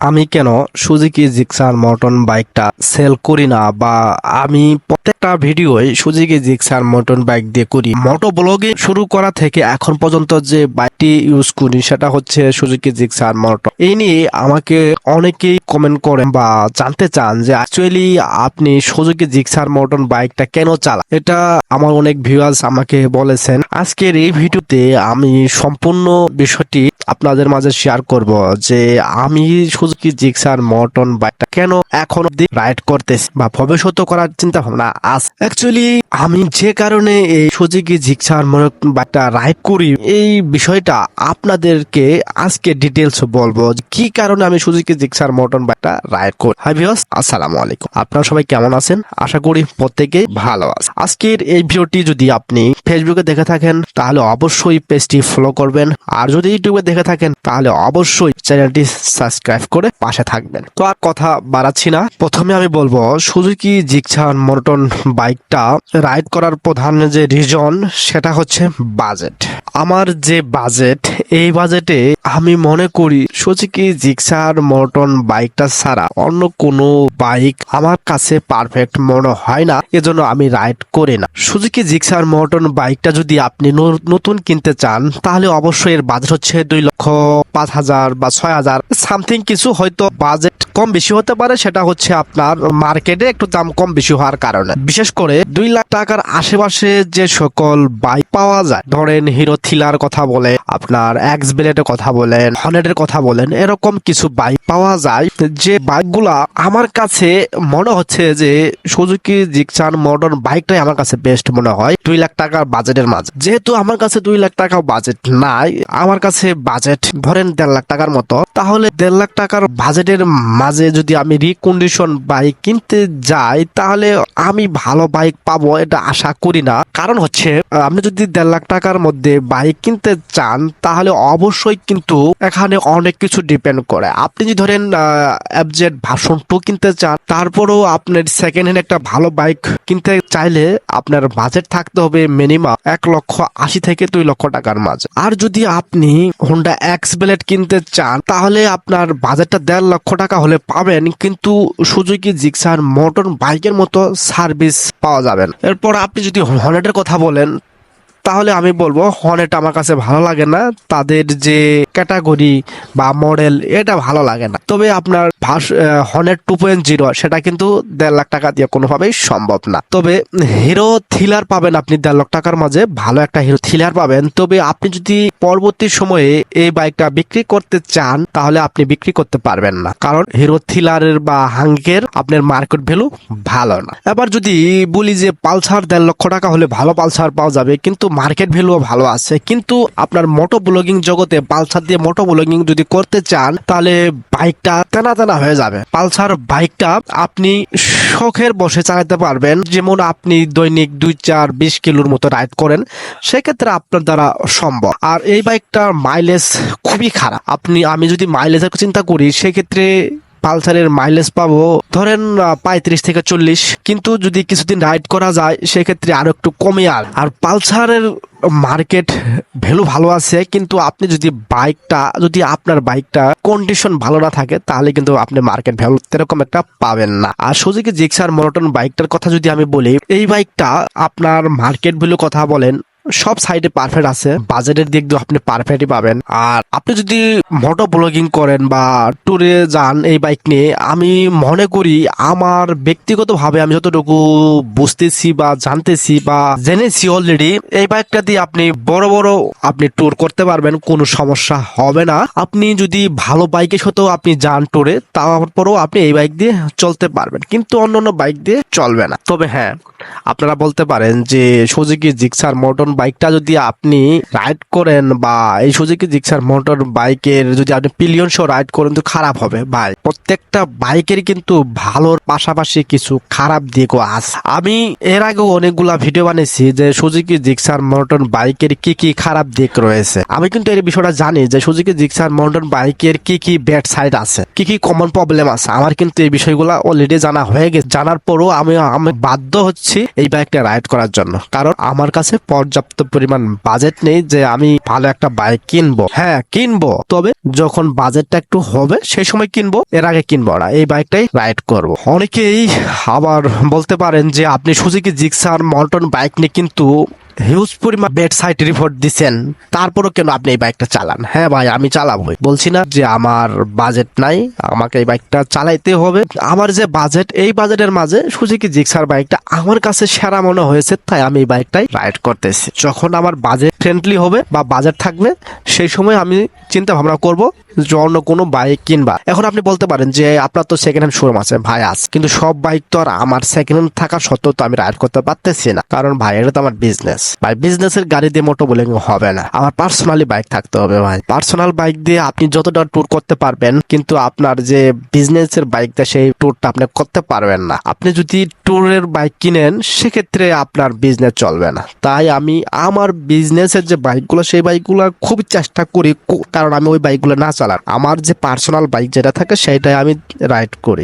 আমি কেন Suzuki, Gixxer, মটন বাইকটা সেল করি না বা আমি প্রত্যেকটা ভিডিওই সুজুকি, জিক্সার, মটন বাইক দিয়ে করি? মোটো ব্লগে শুরু করা থেকে এখন পর্যন্ত যে বাইকটি ইউজ করি, সেটা হচ্ছে সুজুকি, জিক্সার, মটন। এই নিয়ে আমাকে অনেকেই কমেন্ট করেন বা জানতে চান যে অ্যাকচুয়ালি আপনি সুজুকি, জিক্সার, মটন বাইকটা কেন চালান? এটা আমার অনেক ভিউয়ার্স আমাকে বলেছেন। আজকের এই ভিডিওতে আমি সম্পূর্ণ বিষয়টি আপনাদের মাঝে শেয়ার করব যে আমি সুজুকি জিক্সার মটন বাইকটা কেন এখন রাইড করতেছি বা ভবিষ্যৎ করার চিন্তা ভাবনা আছে? অ্যাকচুয়ালি আমি যে কারণে এই সুজুকি জিক্সার মটন বাইকটা রাইড করি, এই বিষয়টা আপনাদেরকে আজকে ডিটেলস বলব কি কারণে আমি সুজুকি জিক্সার মটন বাইকটা রাইড করি। হাই ভিউয়ার্স আসসালামু আলাইকুম। আপনারা সবাই কেমন আছেন? আশা করি প্রত্যেকেই ভালো আছে আজকের এই ভিডিওটি যদি আপনি ফেসবুকে দেখে থাকেন, তাহলে অবশ্যই পেজটি ফলো করবেন। আর যদি ইউটিউবে দেখে থাকেন, তাহলে অবশ্যই চ্যানেলটি সাবস্ক্রাইব করে পাশে থাকবেন। তো আর কথা বাড়াচ্ছি না। প্রথমে আমি বলব, সুজুকি জিক্সার মর্টন বাইকটা রাইড করার প্রধান যে রিজন, সেটা হচ্ছে বাজেট। আমার যে বাজেট, এই বাজেটে আমি মনে করি সুজুকি জিক্সার মর্টন বাইকটা ছাড়া অন্য কোনো বাইক আমার কাছে পারফেক্ট মনে হয় না, এজন্য আমি রাইড করি না। সুজুকি জিক্সার মর্টন বাইকটা যদি আপনি নতুন কিনতে চান, তাহলে অবশ্যই এর বাজেট হচ্ছে দুই পাঁচ হাজার বা ছয় হাজার সামথিং কিছু হয়তো বাজেট কম বেশি হতে পারে, সেটা হচ্ছে আপনার মার্কেটে একটু দাম কম বেশি হওয়ার কারণে। বিশেষ করে দুই লাখ টাকার আশেপাশে যে সকল বাইক পাওয়া যায়, ধরেন হিরো থিলার কথা বলে আপনার এক্স ব্লেডের কথা বলেন হনেটের কথা বলেন, এরকম কিছু বাইক পাওয়া যায়। যে বাইকগুলা আমার কাছে মনে হচ্ছে যে সুজুকি জিক্সার মডার্ন বাইকটাই আমার কাছে বেস্ট মনে হয়, দুই লাখ টাকার বাজেটের মাঝে। যেহেতু আমার কাছে দুই লাখ টাকা বাজেট নাই, আমার কাছে বাজেট ধরেন দেড় লাখ টাকার মতো, তাহলে দেড় লাখ টাকার বাজেটের মাঝে যদি আমি রিকন্ডিশন বাইক কিনতে যাই, তাহলে আমি ভালো বাইক পাবো এটা আশা করি না। কারণ হচ্ছে, আপনি যদি দেড় লাখ টাকার মধ্যে বাইক কিনতে চান, তাহলে অবশ্যই কিন্তু এখানে অনেক কিছু ডিপেন্ড করে। আপনি যদি ধরেন অ্যাবজেট ভাষণ টু কিনতে চান, তারপরেও আপনার সেকেন্ড হ্যান্ড একটা ভালো বাইক কিনতে চাইলে আপনার বাজেট থাকতে হবে মিনিমাম এক লক্ষ আশি থেকে দুই লক্ষ টাকার মাঝে। আর যদি আপনি হোন্ডা এক্স ব্লেড কিনতে চান, তাহলে আপনার বাজেটটা দেড় লক্ষ টাকা হলে পাবেন কিন্তু সুজুকি জিক্সার মোটর বাইকের মতো সার্ভিস পাওয়া যাবেন এরপর আপনি যদি হনেটের কথা বলেন, তাহলে আমি বলব হনেট আমার কাছে ভালো লাগে না। তাদের যে ক্যাটাগরি বা মডেল এটা ভালো লাগে না। তবে আপনার হর্নেট টু পয়েন্ট জিরো সেটা কিন্তু দেড় লাখ টাকা দিয়ে কোনোভাবেই সম্ভব না। তবে হিরো থ্রিলার পাবেন আপনি দেড় লাখ টাকার মাঝে, ভালো একটা হিরো থ্রিলার পাবেন। তবে আপনি যদি পরবর্তী সময়ে এই বাইকটা বিক্রি করতে চান, তাহলে আপনি বিক্রি করতে পারবেন না। কারণ হিরো থ্রিলারের বা হাঙ্গের আপনার মার্কেট ভ্যালু ভালো না। এবার যদি বলি যে পালসার দেড় লক্ষ টাকা হলে ভালো পালসার পাওয়া যাবে, কিন্তু মার্কেট ভ্যালুও ভালো আছে। কিন্তু আপনার মোটো ব্লগিং জগতে পালসার দিয়ে মোটো ব্লগিং যদি করতে চান, তাহলে বাইকটা টানা টানা হয়ে যাবে। পালসার বাইকটা আপনি শখের বসে চালাতে পারবেন। যেমন আপনি দৈনিক দুই, চার, বিশ কিলোর মতো রাইড করেন, সেক্ষেত্রে আপনার দ্বারা সম্ভব। আর এই বাইকটার মাইলেজ খুবই খারাপ। আপনি, আমি যদি মাইলেজের চিন্তা করি, সেক্ষেত্রে পালসারের মাইলেজ পাবো, ধরেন পঁয়ত্রিশ থেকে চল্লিশ। কিন্তু যদি কিছুদিন রাইড করা যায়, সেক্ষেত্রে আরও একটু কমে আর। আর পালসারের মার্কেট ভ্যালু ভালো আছে, কিন্তু আপনি যদি বাইকটা, যদি আপনার বাইকটা কন্ডিশন ভালো না থাকে, তাহলে কিন্তু আপনি মার্কেট ভ্যালু এরকম একটা পাবেন না। আর সুজুকি জিক্সার মনোটন বাইকটার কথা যদি আমি বলি, এই বাইকটা আপনার মার্কেট ভ্যালু কথা বলেন সব সাইডে পারফেক্ট আছে। বাজেটের দিক দিয়ে আপনি পারফেক্টই পাবেন। আর আপনি যদি মোটো ব্লগিং করেন বা ট্যুরে যান এই বাইক নিয়ে, আমি মনে করি আমার ব্যক্তিগতভাবে আমি যতটুকু বুঝতেছি বা জানতেছি বা জেনেছি অলরেডি এই বাইকটা দিয়ে আপনি বড় বড় আপনি ট্যুর করতে পারবেন, কোনো সমস্যা হবে না। আপনি যদি ভালো বাইকের সাথেও আপনি যান ট্যুরে তারপরেও আপনি এই বাইক দিয়ে চলতে পারবেন। কিন্তু অন্য অন্য বাইক দিয়ে চলবে না। তবে হ্যাঁ আপনারা বলতে পারেন যে সুজুকি জিক্সার মোটর বাইকটা যদি আপনি রাইড করেন বা এই সুজুকি জিক্সার মোটর বাইকের যদি আপনি পিলিয়ন শো রাইড করেন তো খারাপ হবে ভাই। প্রত্যেকটা বাইকের কিন্তু ভালোর পাশাপাশি কিছু খারাপ দিকও আছে। আমি এর আগেও অনেকগুলা ভিডিও বানিয়েছি যে সুজুকি জিক্সার মোটর বাইকের কি কি খারাপ দিক রয়েছে। আমি কিন্তু এই বিষয়টা জানি যে সুজুকি জিক্সার মোটর বাইকের কি কি ব্যাড সাইড আছে, কি কি কমন প্রবলেম আছে। আমার কিন্তু এই বিষয়গুলো অলরেডি জানা হয়ে গেছে। জানার পরও আমি আমি বাধ্য হচ্ছি এই বাইকটা রাইড করার জন্য। কারণ আমার কাছে পর্যাপ্ত পরিমাণ বাজেট নেই যে আমি ভালো একটা বাইক কিনবো। হ্যাঁ কিনবো। তবে যখন বাজেটটা একটু হবে, সেই সময় কিনবো। এর আগে কিনবো না। এই বাইকটাই রাইড করব। অনেকেই আবার বলতে পারেন যে, আপনি সুজুকি জিক্সার মল্টন বাইক নিয়ে কিন্তু হিউজ পরিমাণ বেড সাইট রিপোর্ট দিচ্ছেন তারপরও কেন আপনি এই বাইকটা চালান? হ্যাঁ ভাই, আমি চালাবোই। বলছি না যে আমার বাজেট নাই, আমাকে এই বাইকটা চালাইতে হবে। আমার যে বাজেট এই বাজেটের মাঝে সুজুকি জিক্সার বাইকটা আমার কাছে সেরা মনে হয়েছে, তাই আমি এই বাইকটাই রাইড করতেছি। যখন আমার বাজেট ফ্রেন্ডলি হবে বা বাজেট থাকবে, সেই সময় আমি চিন্তা ভাবনা করব যে অন্য কোনো বাইক কিনবা। এখন আপনি বলতে পারেন যে আপনার তো সেকেন্ড হ্যান্ড শোরুম আছে, ভাই আছে। কিন্তু সব বাইক তো আর আমার সেকেন্ড হ্যান্ড থাকা সত্ত্বেও তো আমি রাইড করতে পারতেছি না। কারণ ভাই, এটা তো আমার বিজনেস ভাই বিজনেসের গাড়ি দিয়ে মোটো বলে হবে না। আমার পার্সোনালি বাইক থাকতে হবে ভাই। পার্সোনাল বাইক দিয়ে আপনি যতটা ট্যুর করতে পারবেন, কিন্তু আপনার যে বিজনেসের বাইকটা সেই ট্যুরটা আপনি করতে পারবেন না। আপনি যদি ট্যুরের বাইক কিনেন, সেক্ষেত্রে আপনার বিজনেস চলবে না। তাই আমি আমার বিজনেসের যে বাইকগুলো সেই বাইকগুলো খুব চেষ্টা করি কারণ আমি ওই বাইকগুলো না চালান। আমার যে পার্সোনাল বাইক যেটা থাকে সেটাই আমি রাইড করি।